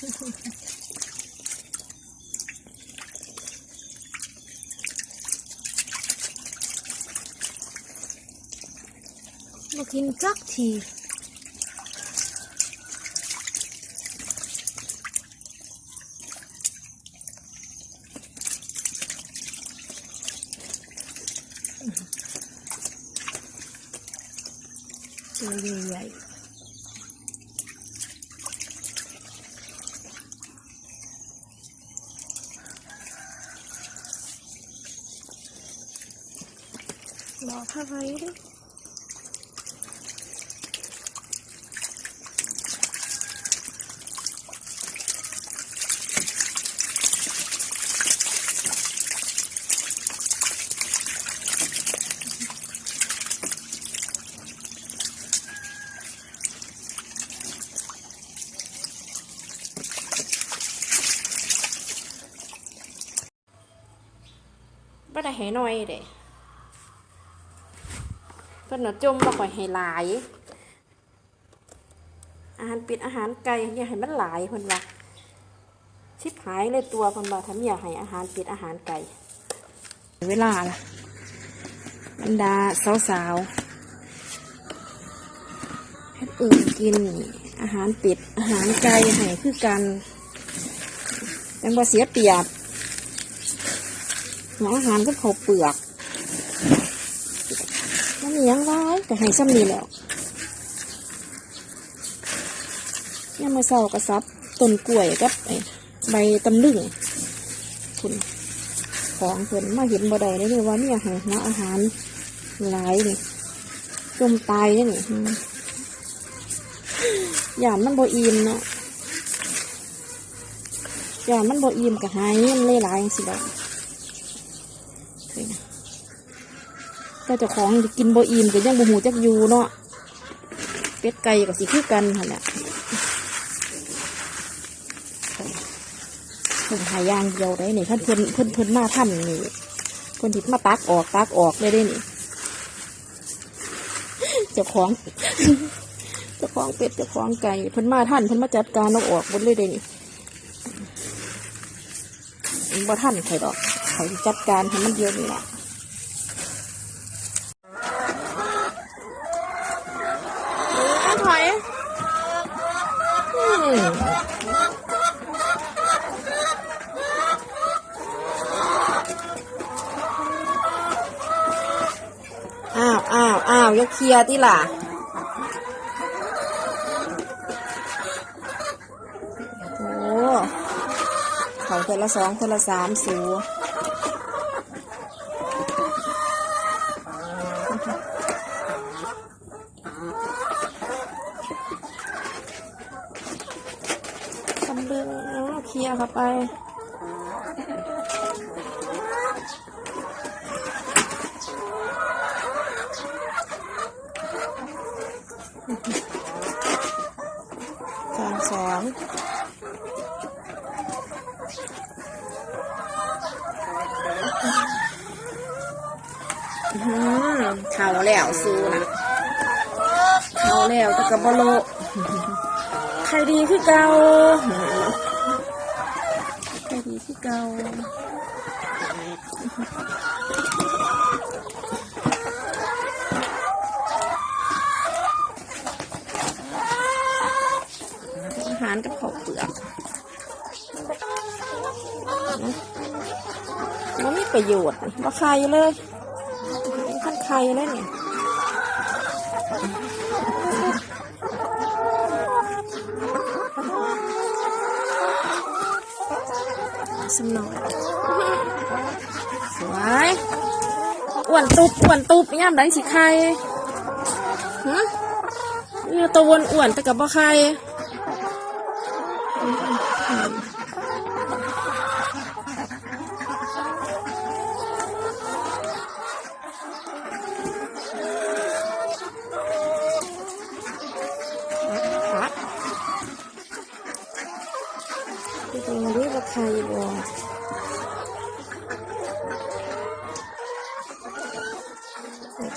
มากินจักที ตัวใหญ่ๆรอผ้าไว้ด้วยบ่ได้ให้น้อยเด้เพิ่นน่ะจมบ่ค่อยให้หลาย อาหารป็ดอาหารไก่อย่าให้มันหลายเพิ่นว่าชิบหายเลยตัวเพิ่นว่าถ้ามีอยาให้อาหารป็ดอาหารไก่ เวลาล่ะบรรดาสาวๆเฮ็ดอื่นกินอาหารป็ดอาหารไก่ให้คือกันยังบ่เสียเปรียบหัวอาหารก็เขาเปลือก หยังร้ายแต่ให้ซ้ำนี่แหล้วยังมาเศร้ากระซับต้นกล้วยกับใบตำลึงคุณของเพิ่นมาเห็นบ่ได้เลยว่ามีอาหารหัวอาหารหลายนี่จมตายนี่อย่านมันบ่อิ่มเนาะย่านมันบ่อิ่มก็หายมันเลยหลายจังสิด อกแต่เจ้าของกินบ่อิ่มก็ยังบ่หูจักอยู่เนาะเป็ดไก่ก็สิคือกันหั่นแหละผมหายางเดียวได้นี่ท่านเพิ่นเพิ่นเพิ่นมาท่านนี่เพิ่นทิดมาตักออกตักออกเลยได้นี่เจ้าของเจ้าของเป็ดเจ้าของไก่เพิ่นมาท่านเพิ่นมาจัดการเอาออกหมดเลยได้นี่บ่ท่านใครดอกเขาจัดการให้มันเดียวนี่แหละ ลียที่ล่ะ โอ้เขาคนละสองคนละสามสูตำลึงอ้าวเคลียร์เข้าไป สองสองอื้อหือเขาแล้วซูนะเขาแล้วตะกบโลใครดีคือเก่าใครดีคือเก่าอาหารกับข้าวเปลือกมันมีประโยชน์ว่าใครเลยขั้นใครเลยเนี่ยสมหน่อยสวยอ้วนตุบอ้วนตุบย่ามได้สิใครฮะนี่ตัววนอ้วนแต่กับบ่ใค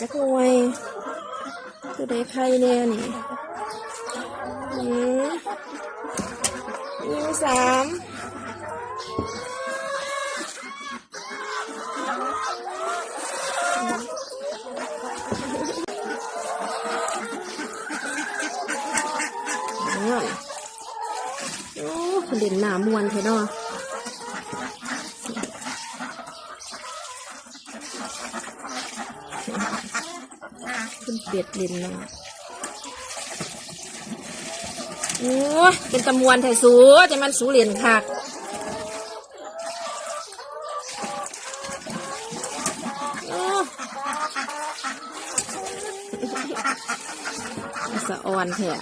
จักหน่วยตัวใดใครเนี่ยนี่อืมมีสามเงี้ยโอ้เด่นหนามวนเทเนาะ คุณเปียดเด่นนาะโอ้ยเป็นตะมวนไทยสูจะมันสูเหรียญคักโอ้สะออนแท้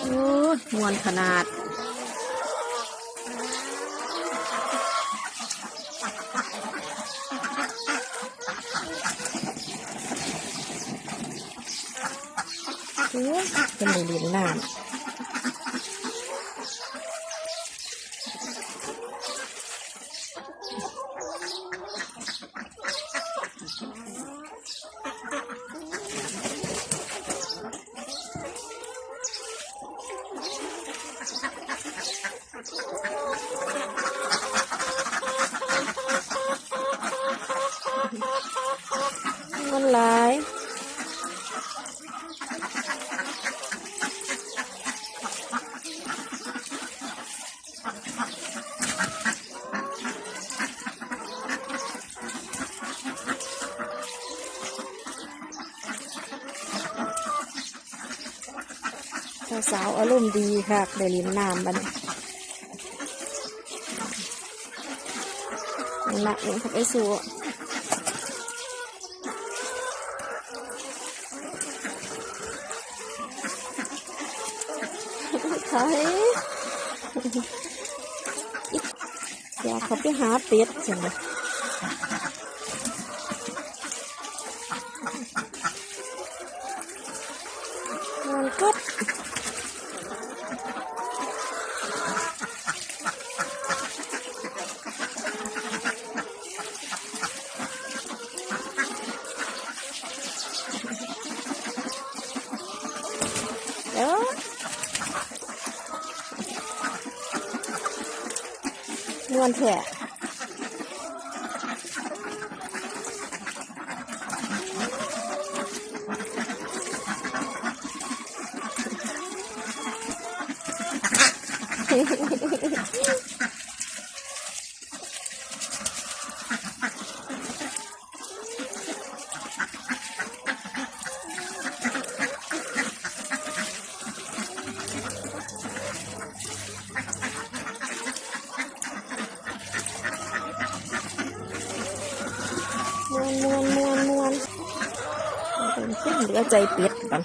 โอ้ยมวนขนาด โอ้ยเป็นเหรียนน้ำมันหลาย สาวอารมณ์ดีค่ะได้ลินน้ำบันหนักเองครับไอ้สัวใช่อยากเขาไปหาเป็ดจังเลยมันก็ เดี๋ยว นวลแผล มวนมวนมวนมวนเป็นขึ้นเหลือ ใจเป็ดกัน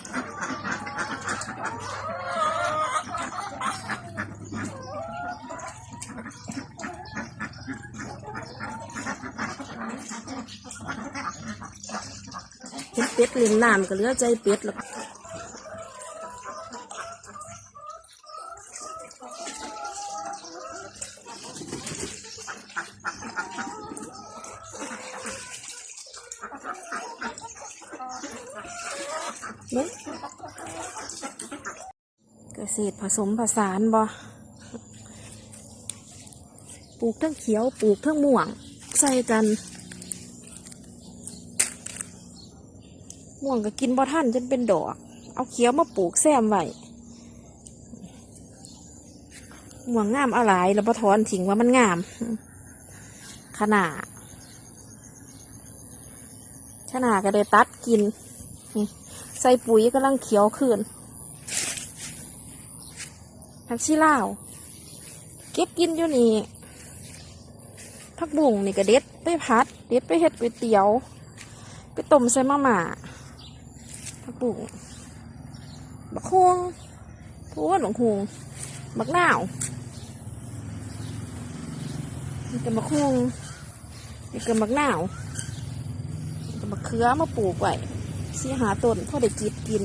เป็ดเล่นน้ำก็เหลือใจเป็ดแล้ว เกษตรผสมผสานบ่ปลูกทั้งเขียวปลูกทั้งม่วง ใส่กัน ม่วงก็กินบ่ท่านจนเป็นดอก เอาเขียวมาปลูกแซมไว้ม่วงงามอะไรแล้วบ่ถอนทิ้งว่ามันงาม ขนาดขนาดก็เลยตัดกิน ใส่ปุ๋ยกำลังเขียวขึ้น ผักชีลาวเก็บกินอยู่นี่ผักบุ้งนี่ก็เด็ดไปพัด เด็ดไปเฮ็ดก๋วยเตี๋ยว ไปต้มใส่มาม่าผักบุ้งบักฮวงพูดบักฮวงบักนาวนี่ก็บักฮวงนี่ก็บักนาวนี่ก็บักเขือมาปลูกไว้สีหาต้นพอได้กินกิน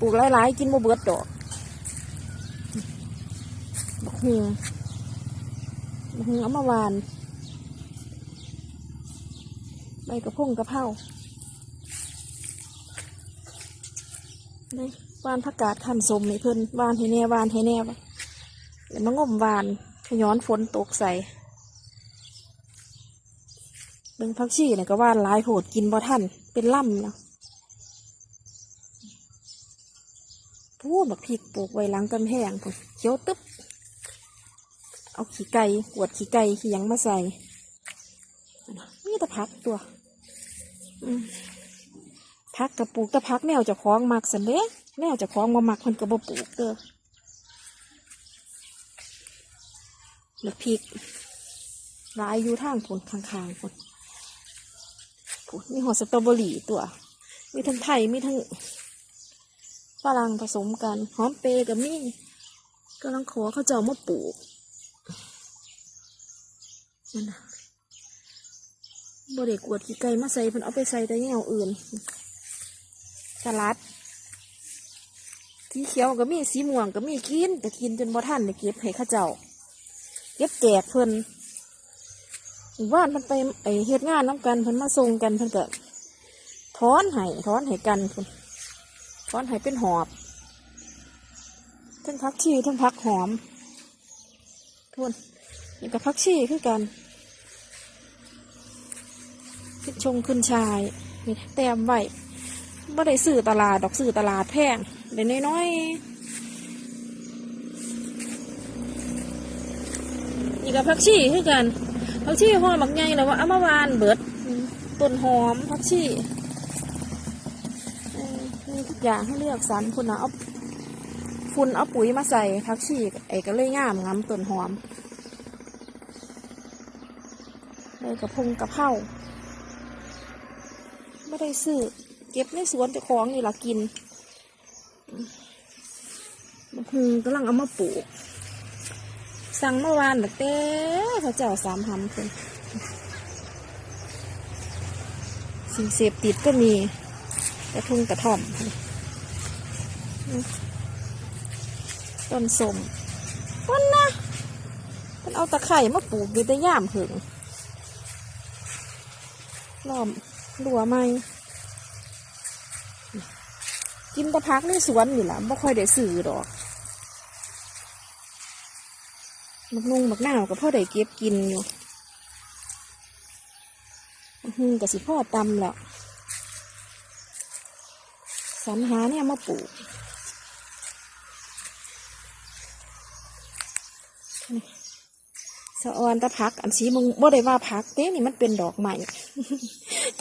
ปลูกหลายๆ กินบ่เบิดดอก บักฮวงบักฮวงเอามาวาน ใบกระพงกระเพรานี่วานผักกาดขันสมนี่เพิ่นวานให้แน่วานให้แน่แล้วมางมวานขย้อนฝนตกใส่เบิ่งพักชีเนี่ยก็วานลายโหดกินบ่ทันเป็นล่ำเนาะพูดบักพริกปลูกไว้หลังกำแพงเขียวตึ๊บ เอาขี้ไก่กวดขี้ไก่ขี้ยังมาใส่นี่ต่พักตัวอืมพักกับปลูกต่พักแนวจะคล้องมักสันเด้แนวจะคล้องมามักมันก็บ่ปลูกเด้อหรือพริกลายอยู่ทางผลข้างๆผลมีหัวสตรอเบอรี่ตัว มีทั้งไทย มีทั้งฝรั่งผสมกัน หอมเปรกับมี่กำลังขอเขาเจ้ามาปลูก นั่นบริกวดขี้ไก่มาใส่เพิ่นเอาไปใส่แต่แนวอื่นสลัดสีเขียวก็มีสีม่วงก็มีกินแต่กินจนบ่ทันได้เก็บให้ข้าเจ้า เก็บแจกเพิ่นหมู่านเพิ่นไปไอเฮ็ดงานน้ำกันเพิ่นมาส่งกันเพิ่นก็ถอนให้ถอนให้กันเพิ่นถอนให้เป็นหอบทั้งพักชีทั้งพักหอมทุนนี่กับพักชีคือกันขึ้น ชงขึ้นชายนี่แต้มไว้บ่ได้ซื้อตลาดดอกซื้อตลาดแพงเดี๋ยวน้อยๆนี่กับพักชีคือกันพักชีหอมบักใหญ่แล้วว่าเอามาวานเบิดต้นหอมพักชีเออมีทุกอย่างให้เลือกสรรคุณนะเอาฝุ่นเอาปุ๋ยมาใส่พักชีไอ้ก็เลยงามงามต้นหอมเลยกระพงกระเพรา ไม่ได้ซื้อ เก็บในสวนเจ้าของนี่ละกินมะฮุงกำลังเอามาปลูก สั่งเมื่อวานแต่เต้เขาเจ้าสามหำเพิ่นสิ่งเสพติดก็มีกระทุงกระท่อมต้นสมต้นนะมันเอาตะไคร่มาปลูกอยู่แต่ย่ามผึ่งล้อม รั้วไม้กินตะพักในสวนนี่แหละไม่ค่อยได้ซื้อดอกมักนุ่งมักหนาวก็พ่อได้เก็บกินอยู่หือกับสิพ่อตำแล้วสรรหาเนี่ยมาปลูกนี่สะออนตะพัก อันสีมึงบ่ได้ว่าพักเต้นี่มันเป็นดอกใหม่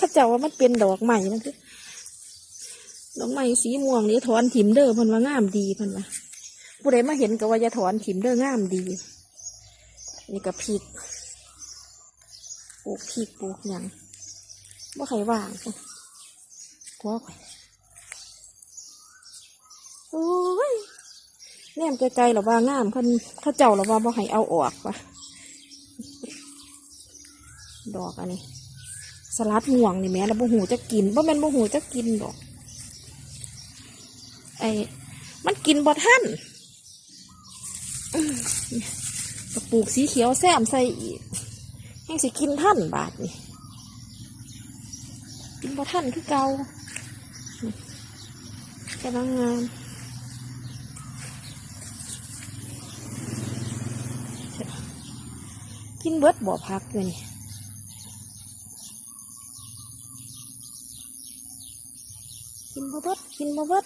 ถ้าเจ้าว่ามันเป็นดอกใหม่นั่นคือดอกใหม่สีม่วงนี่ถอนถิ่มเด้อพันว่างามดีพันว่าผู้ใดมาเห็นก็ว่าจะถอนถิ่มเด้องามดี นี่ก็พริกปลูกพริกปลูกหยังว่าใครว่างกัวข่โอ้ยแนมไกลๆหรอว่างามเพิ่นเข้าเจ้าหรอว่าบ่ให้เอาออกวะดอกอันนี้ สลัดม่วงนี่แม่แล้วบ่หูจะกินบ่แม่นบ่หูจะกินดอกไอ้มันกินบ่ทันอื้อก็ปลูกสีเขียวแซมใส่อีกให้สิกินท่านบาทนี่กินบ่ทันคือเก่านี่กลังงามกินเบิดบ่อพักเลยนี่ กินบ่